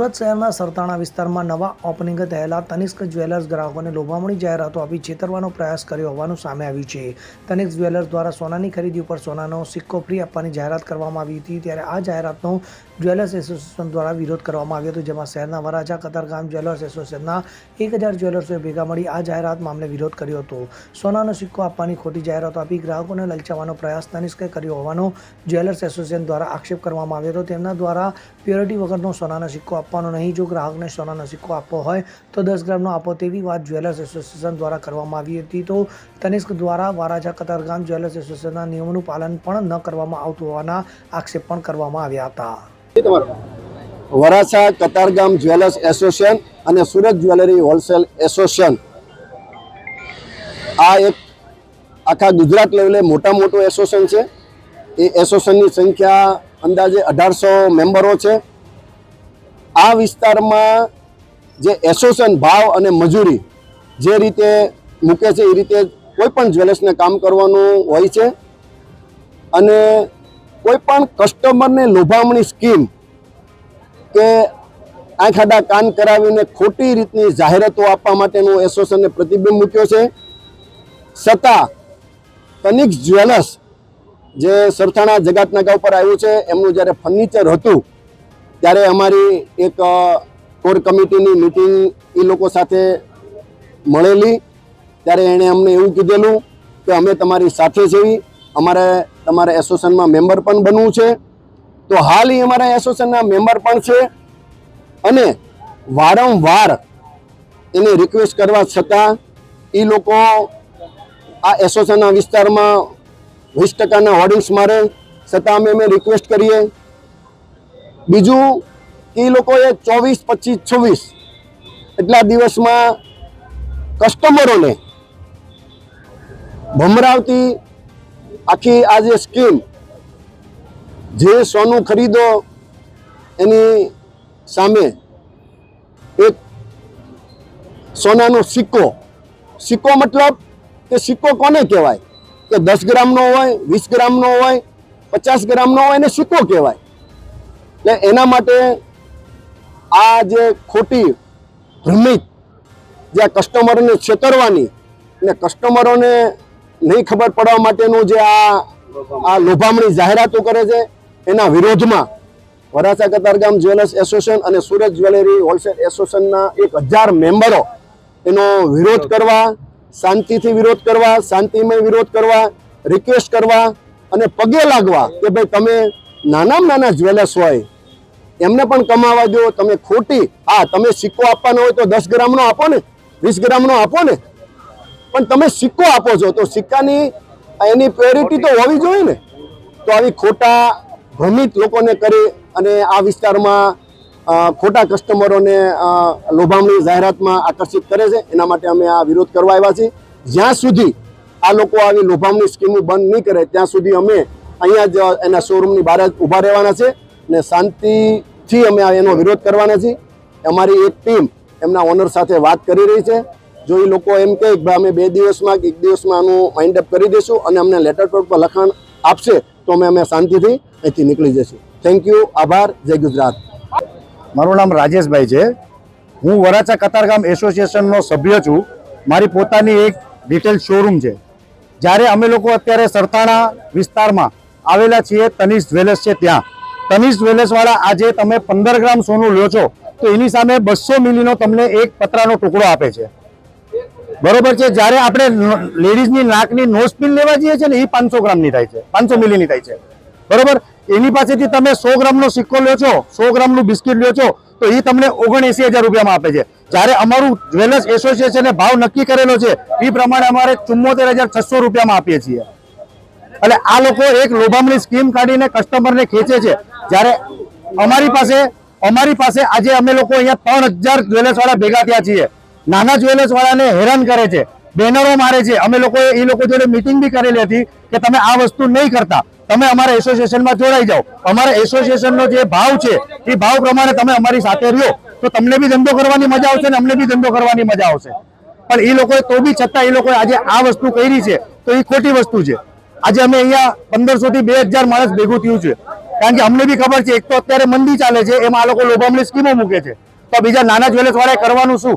સુરત શહેરના સરતાણા વિસ્તારમાં નવા ઓપનિંગ થયેલા તનિષ્ક જ્વેલર્સ ગ્રાહકોને લોભામણી જાહેરાતો આપી છેતરવાનો પ્રયાસ કર્યો હોવાનું સામે આવ્યું છે. તનિષ્ક જ્વેલર્સ દ્વારા સોનાની ખરીદી ઉપર સોનાનો સિક્કો ફ્રી આપવાની જાહેરાત કરવામાં આવી હતી. ત્યારે આ જાહેરાતનો જ્વેલર્સ એસોસિએશન દ્વારા વિરોધ કરવામાં આવ્યો હતો, જેમાં શહેરના વરાછા કતારગામ જ્વેલર્સ એસોસિએશનના એક હજાર જ્વેલર્સોએ ભેગા મળી આ જાહેરાત મામલે વિરોધ કર્યો હતો. સોનાનો સિક્કો આપવાની ખોટી જાહેરાતો આપી ગ્રાહકોને લલચાવવાનો પ્રયાસ તનિષ્કે કર્યો હોવાનો જ્વેલર્સ એસોસિએશન દ્વારા આક્ષેપ કરવામાં આવ્યો હતો. તેમના દ્વારા પ્યોરિટી વગરનો સોનાનો સિક્કો આપવાનો નહીં, જો ગ્રાહકને સોનાનો સિક્કો આપવો હોય તો દસ ગ્રામનો આપો તેવી વાત જ્વેલર્સ એસોસિએશન દ્વારા કરવામાં આવી હતી. તો તનિષ્ક દ્વારા વારાજા કતારગામ જ્વેલર્સ એસોસિએશનના નિયમોનું પાલન પણ ન કરવામાં આવતું હોવાના આક્ષેપ પણ કરવામાં આવ્યા હતા. વરાછા કતારગામ જ્વેલર્સ એસોસિએશન અને સુરત જ્વેલરી હોલસેલ એસોસિએશન. આ એક આખા ગુજરાત લેવલે મોટા મોટું એસોસિએશન છે. એ એસોસિએશનની સંખ્યા અંદાજે અઢારસો મેમ્બરો છે. આ વિસ્તારમાં જે એસોસિએશન ભાવ અને મજૂરી જે રીતે મૂકે છે એ રીતે કોઈ પણ જ્વેલર્સને કામ કરવાનું હોય છે. અને કોઈ પણ કસ્ટમરને લોભામણી સ્કીમ કે આંખ આડા કાન કરાવીને ખોટી રીતની જાહેરાતો આપવા માટેનું એસોસિએશને પ્રતિબંધ મૂક્યો છે. છતાં તનિક જ્વેલર્સ જે સરથાણા જગાતનાકા ઉપર આવ્યું છે, એમનું જ્યારે ફર્નિચર હતું, ત્યારે અમારી એક કોર કમિટીની મિટિંગ એ લોકો સાથે મળેલી. ત્યારે એણે અમને એવું કીધેલું કે અમે તમારી સાથે છીએ. અમારે તમારે એસોસિએશનમાં મેમ્બર પણ બનવું છે. તો હાલ એ અમારા એસોસિએશનના મેમ્બર પણ છે. અને વારંવાર એને રિક્વેસ્ટ કરવા છતાં એ લોકો આ એસોસિએશનના વિસ્તારમાં વીસ ટકાના હોર્ડિંગ્સ મારે, છતાં અમે અમે રિક્વેસ્ટ કરીએ. બીજું એ લોકોએ ચોવીસ, પચીસ, છવ્વીસ એટલા દિવસમાં કસ્ટમરોને ભમરાવતી આખી આ જે સ્કીમ, જે સોનું ખરીદો એની સામે એક સોનાનો સિક્કો. સિક્કો મતલબ કે સિક્કો કોને કહેવાય? કે દસ ગ્રામનો હોય, વીસ ગ્રામનો હોય, પચાસ ગ્રામનો હોય, એને સિક્કો કહેવાય. એટલે એના માટે આ જે ખોટી ભ્રમિત જે આ કસ્ટમરોને છેતરવાની અને કસ્ટમરોને નહીં ખબર પડવા માટેનું જે આ આ લોભામણી જાહેરાતો કરે છે, એના વિરોધમાં વરાછા કતારગામ જ્વેલર્સ એસોસિએશન અને સુરત જ્વેલરી હોલસેલ એસોસિએશનના એક હજાર મેમ્બરો એનો વિરોધ કરવા, શાંતિથી વિરોધ કરવા, શાંતિમય વિરોધ કરવા રિક્વેસ્ટ કરવા અને પગે લાગવા કે ભાઈ તમે નાના નાના જ્વેલર્સ હોય, એમને પણ કમાવા દો, તમે ખોટી, હા, તમે સિક્કો આપવાનો હોય તો દસ ગ્રામનો આપો ને, વીસ ગ્રામનો આપો ને પણ તમે સિક્કો આપો છો, તો સિક્કાની એની પ્યોરિટી તો હોવી જોઈએ ને? તો આવી ખોટા ભ્રમિત લોકોને કરી અને આ વિસ્તારમાં ખોટા કસ્ટમરોને લોભામણી જાહેરાતમાં આકર્ષિત કરે છે, એના માટે અમે આ વિરોધ કરવા આવ્યા છીએ. જ્યાં સુધી આ લોકો આવી લોભામણી સ્કીમો બંધ નહીં કરે, ત્યાં સુધી અમે અહીંયા જ એના શોરૂમની બહાર જ ઊભા રહેવાના છે અને શાંતિથી અમે એનો વિરોધ કરવાના છીએ. અમારી એક ટીમ એમના ઓનર સાથે વાત કરી રહી છે. જો એ લોકો એમ કહે કે અમે બે દિવસમાં કે એક દિવસમાં આનું માઇન્ડ અપ કરી દઈશું અને અમને લેટર પર લખાણ આપશે, તો અમે અમે શાંતિથી અહીંથી નીકળી જઈશું. થેન્ક યુ આભાર, જય ગુજરાત. મારું નામ રાજેશભાઈ છે. હું વરાછા કતારગામ એસોસિએશનનો સભ્ય છું. મારી પોતાની એક રિટેલ શોરૂમ છે. જ્યારે અમે લોકો અત્યારે સરથાણા વિસ્તારમાં આવેલા છીએ તનિષ જ્વેલર્સ છે ત્યાં. તનિષ જ્વેલર્સવાળા આજે તમે પંદર ગ્રામ સોનું લ્યો છો, તો એની સામે બસો મિલીનો તમને એક પતરાનો ટુકડો આપે છે. બરોબર છે? જ્યારે આપણે લેડીઝની નાકની નોઝ પિન લેવા જઈએ છીએ ને એ પાંચસો ગ્રામની થાય છે. પાંચસો મિલીની થાય છે. બરોબર? એની પાસેથી તમે સો ગ્રામનો સિક્કો લ્યો છો, સો ગ્રામનું બિસ્કિટ લ્યો છો, તો એ તમને ઓગણએસી હજાર રૂપિયામાં આપે છે. જ્યારે અમારું જ્વેલર્સ એસોસિએશને ભાવ નક્કી કરેલો છે એ પ્રમાણે અમારે ચુમ્મોતેર હજાર છસો રૂપિયામાં આપીએ છીએ. એટલે આ લોકો એક લોભામણી સ્કીમ કાઢીને કસ્ટમરને ખેંચે છે. જ્યારે અમારી પાસે અમારી પાસે આજે અમે લોકો અહીંયા ત્રણ હજાર જ્વેલર્સવાળા ભેગા થયા છીએ. નાના જ્વેલર્સ વાળાને હેરાન કરે છે, બેનરો મારે છે. અમે લોકો એ લોકો જોડે મિટિંગ બી કરેલી હતી કે તમે આ વસ્તુ નહીં કરતા. તમે અમારા એસોસિએશનમાં જોડાઈ જાઓ. અમારા એસોસિએશનનો જે ભાવ છે, એ ભાવ પ્રમાણે તમે અમારી સાથે રહ્યો. તો તમને બી ધંધો કરવાની મજા આવશે ને અમને બી ધંધો કરવાની મજા આવશે. પણ એ લોકોએ તો બી છતાં એ લોકોએ આજે આ વસ્તુ કરી છે, તો એ ખોટી વસ્તુ છે. આજે અમે અહીંયા પંદરસો થી બે હજાર માણસ ભેગું થયું છે. કારણ કે અમને બી ખબર છે, એક તો અત્યારે મંદી ચાલે છે, એમાં આ લોકો લોભામણી સ્કીમો મૂકે છે. તો બીજા નાના જ્વેલર્સ વાળાએ કરવાનું શું?